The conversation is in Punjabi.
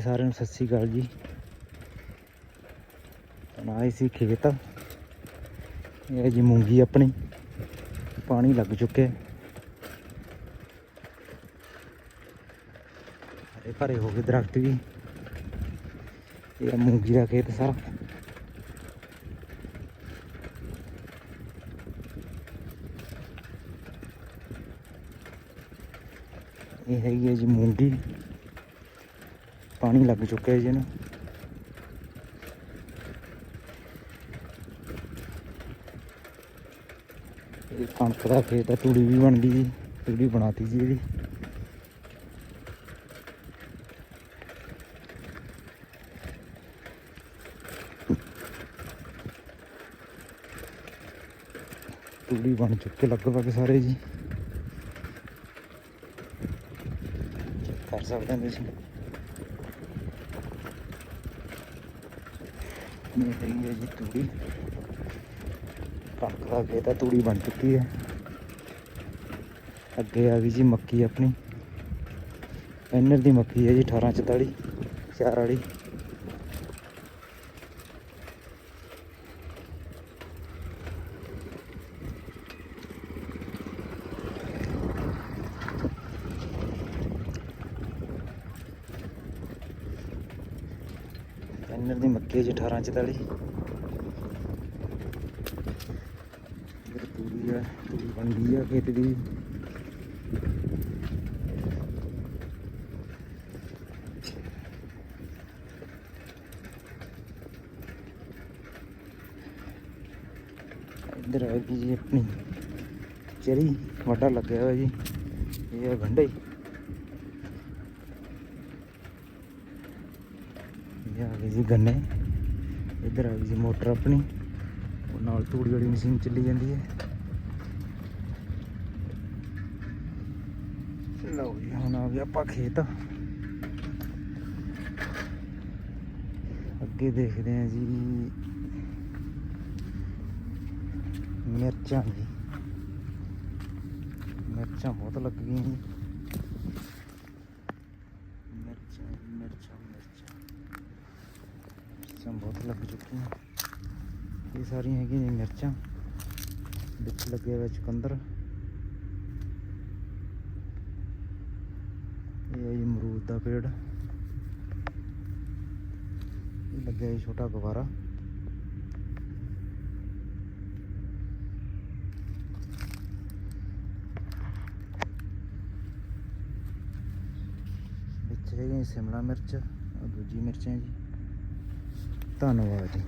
ਜੀ ਸਾਰਿਆਂ ਨੂੰ ਸਤਿ ਸ੍ਰੀ ਅਕਾਲ ਜੀ। ਹੁਣ ਆਏ ਸੀ ਖੇਤ। ਇਹ ਹੈ ਜੀ ਮੂੰਗੀ ਆਪਣੀ। ਪਾਣੀ ਲੱਗ ਚੁੱਕਿਆ। ਹਰੇ ਭਰੇ ਹੋ ਗਏ ਦਰਖਤ ਵੀ। ਇਹ ਮੂੰਗੀ ਦਾ ਖੇਤ ਸਾਰਾ। ਇਹ ਹੈਗੀ ਹੈ ਜੀ ਮੂੰਗੀ। ਪਾਣੀ ਲੱਗ ਚੁੱਕਿਆ ਜੀ ਇਹਨੂੰ। ਇਹ ਕਣਕ ਦਾ ਖੇਤ ਹੈ ਤੂੜੀ ਵੀ ਬਣਦੀ ਜੀ, ਤੂੜੀ ਬਣਾਤੀ ਜੀ ਇਹਦੀ। ਤੂੜੀ ਬਣ ਚੁੱਕੇ ਲਗਭਗ ਸਾਰੇ ਜੀ। ਕਰ ਸਕਦੇ ਹੋ ਤੁਸੀਂ। ਇਹ ਹੈਗੀ ਹੈ ਜੀ, ਤੂੜੀ। ਕਣਕ ਦਾ ਖੇਤ ਹੈ ਤੂੜੀ ਬਣ ਚੁੱਕੀ ਹੈ। ਅੱਗੇ ਆ ਗਈ ਜੀ ਮੱਕੀ ਆਪਣੀ। ਪੈਨਰ ਦੀ ਮੱਕੀ ਹੈ ਜੀ 1844 ਚਾਰ ਵਾਲੀ। ਪੈਨਰ ਦੀ ਮੱਕੀ ਜੀ 1844 ਇਧਰ ਪੂਰੀ ਹੈ ਤੂੜੀ ਬਣ ਗਈ ਆ ਖੇਤ ਦੀ। ਇੱਧਰ ਆ ਗਈ ਜੀ ਆਪਣੀ ਚਰੀ ਵੱਡਾ ਲੱਗਿਆ ਹੋਇਆ ਜੀ। ਇਹ ਹੈ ਗੰਢੇ ਇਹ ਆ ਗਏ ਜੀ ਗੰਨੇ। ਇੱਧਰ ਆ ਗਈ ਜੀ ਮੋਟਰ ਆਪਣੀ। ਉਹ ਨਾਲ ਤੂੜੀ ਵਾਲੀ ਮਸ਼ੀਨ ਚੱਲੀ ਜਾਂਦੀ ਹੈ। ਲਓ ਜੀ, ਹੁਣ ਆ ਗਿਆ ਆਪਾਂ ਖੇਤ। ਅੱਗੇ ਦੇਖਦੇ ਹਾਂ ਜੀ। ਮਿਰਚਾਂ ਜੀ। ਮਿਰਚਾਂ ਬਹੁਤ ਲੱਗ ਗਈਆਂ ਜੀ ਮਿਰਚਾਂ ਜੀ, ਮਿਰਚਾਂ ਮਿਰਚਾਂ ਮਿਰਚਾਂ ਬਹੁਤ ਲੱਗ ਚੁੱਕੀਆਂ ਇਹ ਸਾਰੀਆਂ ਹੈਗੀਆਂ ਜੀ ਮਿਰਚਾਂ ਵਿੱਚ ਲੱਗੇ ਹੋਏ ਚੁਕੰਦਰ ਇਹ ਹੈ ਜੀ ਅਮਰੂਦ ਦਾ ਪੇੜ ਇਹ ਲੱਗਿਆ ਜੀ ਛੋਟਾ ਗਵਾਰਾ ਵਿੱਚ ਹੈਗੇ ਜੀ ਸ਼ਿਮਲਾ ਮਿਰਚ ਆਹ ਦੂਜੀ ਮਿਰਚਾਂ ਜੀ ਧੰਨਵਾਦ ਜੀ।